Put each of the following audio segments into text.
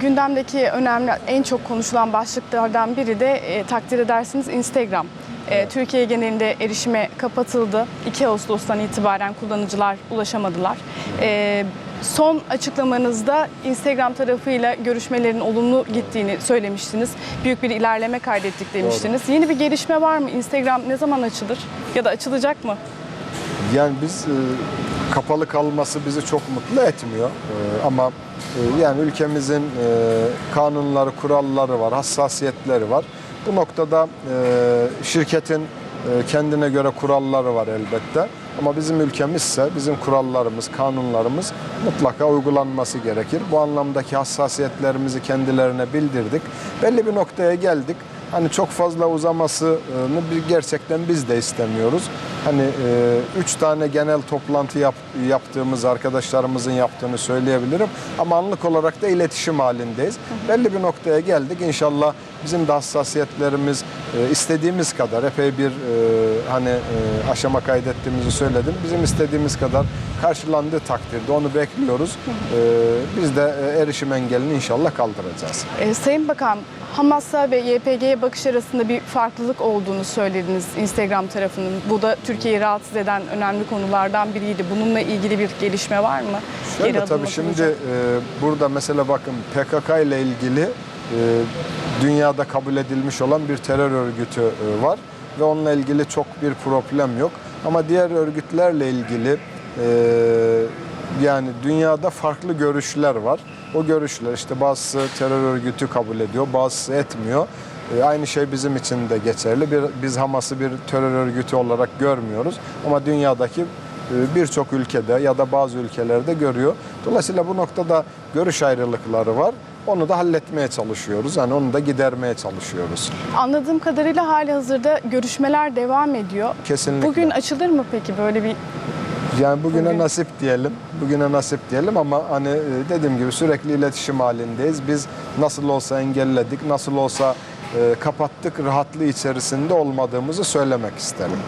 gündemdeki önemli en çok konuşulan başlıklardan biri de e, takdir edersiniz Instagram. E, Türkiye genelinde erişime kapatıldı. 2 Ağustos'tan itibaren kullanıcılar ulaşamadılar. E, son açıklamanızda Instagram tarafıyla görüşmelerin olumlu gittiğini söylemiştiniz. Büyük bir ilerleme kaydettik demiştiniz. Yeni bir gelişme var mı? Instagram ne zaman açılır? Ya da açılacak mı? Yani biz e, kapalı kalması bizi çok mutlu etmiyor. E, ama e, yani ülkemizin e, kanunları, kuralları var, hassasiyetleri var. Bu noktada e, şirketin kendine göre kuralları var elbette. Ama bizim ülkemizse bizim kurallarımız, kanunlarımız mutlaka uygulanması gerekir. Bu anlamdaki hassasiyetlerimizi kendilerine bildirdik. Belli bir noktaya geldik. Hani çok fazla uzamasını bir gerçekten biz de istemiyoruz. Hani e, üç tane genel toplantı yap, yaptığımız arkadaşlarımızın yaptığını söyleyebilirim. Ama anlık olarak da iletişim halindeyiz. Belli bir noktaya geldik. İnşallah bizim de hassasiyetlerimiz e, istediğimiz kadar epey bir e, hani e, aşama kaydettiğimizi söyledim. Bizim istediğimiz kadar karşılandığı takdirde onu bekliyoruz. E, biz de e, erişim engelini inşallah kaldıracağız. E, Sayın Bakan, Hamas'a ve YPG'ye bakış arasında bir farklılık olduğunu söylediniz Instagram tarafının. Bu da Türkiye'yi rahatsız eden önemli konulardan biriydi. Bununla ilgili bir gelişme var mı? Geri Şöyle adım tabii şimdi e, burada mesela bakın PKK ile ilgili e, dünyada kabul edilmiş olan bir terör örgütü e, var ve onunla ilgili çok bir problem yok. Ama diğer örgütlerle ilgili yani dünyada farklı görüşler var. O görüşler işte bazısı terör örgütü kabul ediyor, bazısı etmiyor. E, Aynı şey bizim için de geçerli. Bir, biz Hamas'ı bir terör örgütü olarak görmüyoruz. Ama dünyadaki e, birçok ülkede ya da bazı ülkelerde görüyor. Dolayısıyla bu noktada görüş ayrılıkları var. Onu da halletmeye çalışıyoruz. Yani onu da gidermeye çalışıyoruz. Anladığım kadarıyla hali hazırda görüşmeler devam ediyor. Kesinlikle. Bugün açılır mı peki böyle bir Yani bugüne Bugün- nasip diyelim. Bugüne nasip diyelim ama hani e, dediğim gibi sürekli iletişim halindeyiz. Biz nasıl olsa engelledik, nasıl olsa e, kapattık rahatlığı içerisinde olmadığımızı söylemek isterim.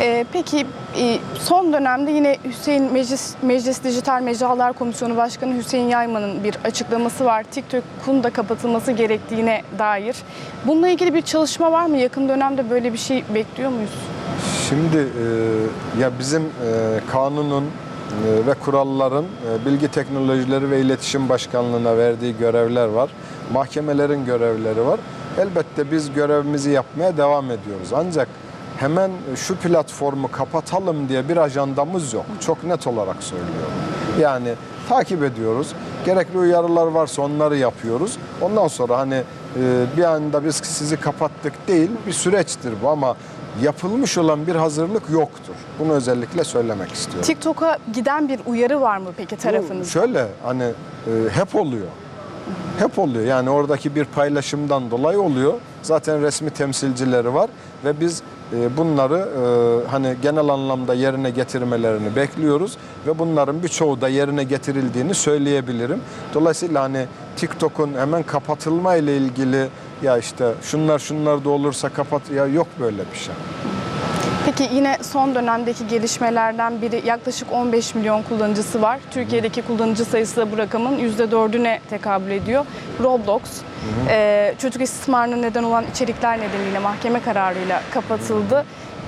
Ee, peki e, son dönemde yine Hüseyin Meclis, Meclis Dijital Mecralar Komisyonu Başkanı Hüseyin Yayman'ın bir açıklaması var. TikTok'un da kapatılması gerektiğine dair. Bununla ilgili bir çalışma var mı? Yakın dönemde böyle bir şey bekliyor muyuz? Şimdi e, ya bizim e, kanunun e, ve kuralların e, Bilgi Teknolojileri ve İletişim Başkanlığı'na verdiği görevler var. Mahkemelerin görevleri var. Elbette biz görevimizi yapmaya devam ediyoruz. Ancak hemen şu platformu kapatalım diye bir ajandamız yok. Çok net olarak söylüyorum. Yani takip ediyoruz. Gerekli uyarılar varsa onları yapıyoruz. Ondan sonra hani e, bir anda biz sizi kapattık değil bir süreçtir bu ama yapılmış olan bir hazırlık yoktur. Bunu özellikle söylemek istiyorum. TikTok'a giden bir uyarı var mı peki tarafınızda? Şöyle hani e, hep oluyor. Hep oluyor. Yani oradaki bir paylaşımdan dolayı oluyor. Zaten resmi temsilcileri var ve biz e, bunları e, hani genel anlamda yerine getirmelerini bekliyoruz ve bunların birçoğu da yerine getirildiğini söyleyebilirim. Dolayısıyla hani TikTok'un hemen kapatılma ile ilgili ya işte şunlar şunlar da olursa kapat ya yok böyle bir şey. Peki yine son dönemdeki gelişmelerden biri yaklaşık 15 milyon kullanıcısı var. Türkiye'deki kullanıcı sayısı da bu rakamın %4'üne tekabül ediyor. Roblox e, çocuk istismarına neden olan içerikler nedeniyle mahkeme kararıyla kapatıldı.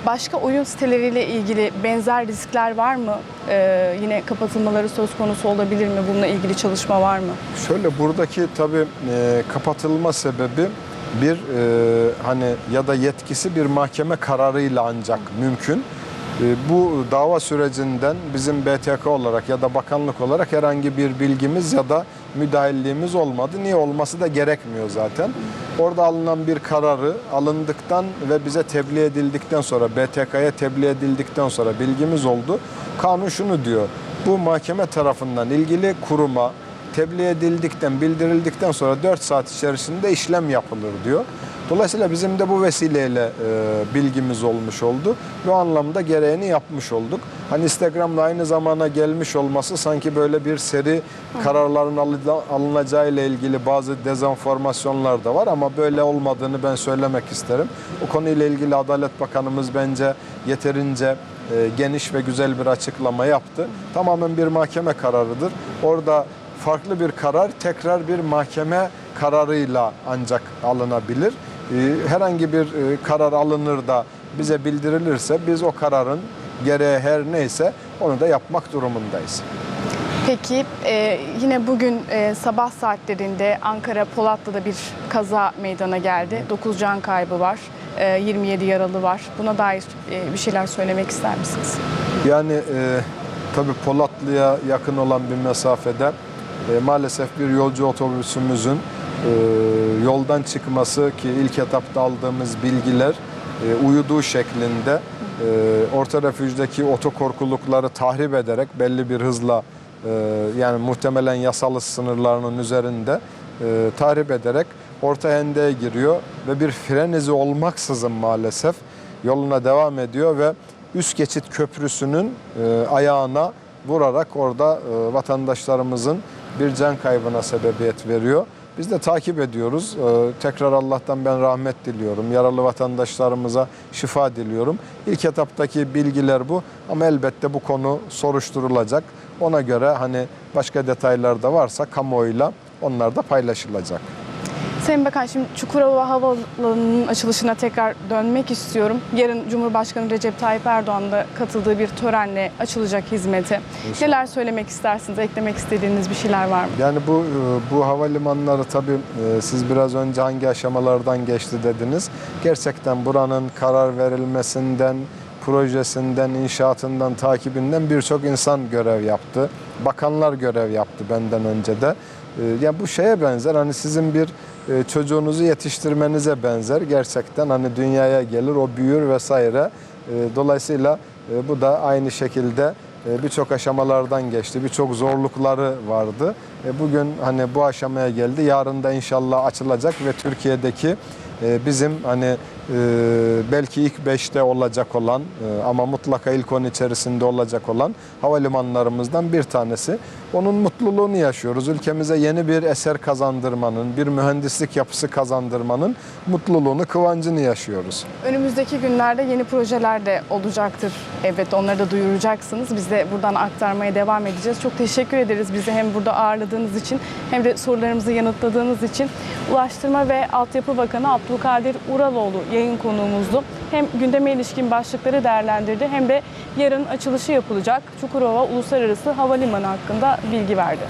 Başka oyun siteleriyle ilgili benzer riskler var mı? E, yine kapatılmaları söz konusu olabilir mi? Bununla ilgili çalışma var mı? Şöyle buradaki tabii e, kapatılma sebebi bir e, hani ya da yetkisi bir mahkeme kararıyla ancak mümkün. E, bu dava sürecinden bizim BTK olarak ya da bakanlık olarak herhangi bir bilgimiz ya da müdahilliğimiz olmadı. Niye olması da gerekmiyor zaten. Orada alınan bir kararı alındıktan ve bize tebliğ edildikten sonra BTK'ya tebliğ edildikten sonra bilgimiz oldu. Kanun şunu diyor. Bu mahkeme tarafından ilgili kuruma tebliğ edildikten, bildirildikten sonra 4 saat içerisinde işlem yapılır diyor. Dolayısıyla bizim de bu vesileyle e, bilgimiz olmuş oldu. Bu anlamda gereğini yapmış olduk. Hani Instagram'da aynı zamana gelmiş olması sanki böyle bir seri kararların alı- alınacağı ile ilgili bazı dezenformasyonlar da var ama böyle olmadığını ben söylemek isterim. O konuyla ilgili Adalet Bakanımız bence yeterince e, geniş ve güzel bir açıklama yaptı. Tamamen bir mahkeme kararıdır. Orada farklı bir karar tekrar bir mahkeme kararıyla ancak alınabilir. E, herhangi bir e, karar alınır da bize bildirilirse biz o kararın gereği her neyse onu da yapmak durumundayız. Peki e, yine bugün e, sabah saatlerinde Ankara Polatlı'da bir kaza meydana geldi. 9 can kaybı var, e, 27 yaralı var. Buna dair e, bir şeyler söylemek ister misiniz? Yani e, tabii Polatlı'ya yakın olan bir mesafede e, maalesef bir yolcu otobüsümüzün yoldan çıkması ki ilk etapta aldığımız bilgiler e, uyuduğu şeklinde e, orta refüjdeki otokorkulukları tahrip ederek belli bir hızla e, yani muhtemelen yasal sınırlarının üzerinde e, tahrip ederek orta hendeye giriyor ve bir fren izi olmaksızın maalesef yoluna devam ediyor ve üst geçit köprüsünün e, ayağına vurarak orada e, vatandaşlarımızın bir can kaybına sebebiyet veriyor. Biz de takip ediyoruz. E, tekrar Allah'tan ben rahmet diliyorum. Yaralı vatandaşlarımıza şifa diliyorum. İlk etaptaki bilgiler bu ama elbette bu konu soruşturulacak. Ona göre hani başka detaylar da varsa kamuoyuyla onlar da paylaşılacak. Sayın Bakan şimdi Çukurova Havaalanı'nın açılışına tekrar dönmek istiyorum. Yarın Cumhurbaşkanı Recep Tayyip Erdoğan da katıldığı bir törenle açılacak hizmeti. Neler söylemek istersiniz? Eklemek istediğiniz bir şeyler var mı? Yani bu bu havalimanları tabii e, siz biraz önce hangi aşamalardan geçti dediniz. Gerçekten buranın karar verilmesinden, projesinden, inşaatından, takibinden birçok insan görev yaptı. Bakanlar görev yaptı benden önce de. E, Yani bu şeye benzer hani sizin bir e, çocuğunuzu yetiştirmenize benzer. Gerçekten hani dünyaya gelir, o büyür vesaire. E, Dolayısıyla e, bu da aynı şekilde e, birçok aşamalardan geçti. Birçok zorlukları vardı. E, Bugün hani bu aşamaya geldi. Yarın da inşallah açılacak ve Türkiye'deki bizim hani e, belki ilk beşte olacak olan e, ama mutlaka ilk on içerisinde olacak olan havalimanlarımızdan bir tanesi. Onun mutluluğunu yaşıyoruz. Ülkemize yeni bir eser kazandırmanın, bir mühendislik yapısı kazandırmanın mutluluğunu, kıvancını yaşıyoruz. Önümüzdeki günlerde yeni projeler de olacaktır. Evet onları da duyuracaksınız. Biz de buradan aktarmaya devam edeceğiz. Çok teşekkür ederiz bizi hem burada ağırladığınız için hem de sorularımızı yanıtladığınız için. Ulaştırma ve Altyapı Bakanı Abdülkadir Uraloğlu yayın konuğumuzdu. Hem gündeme ilişkin başlıkları değerlendirdi hem de yarın açılışı yapılacak Çukurova Uluslararası Havalimanı hakkında bilgi verdi.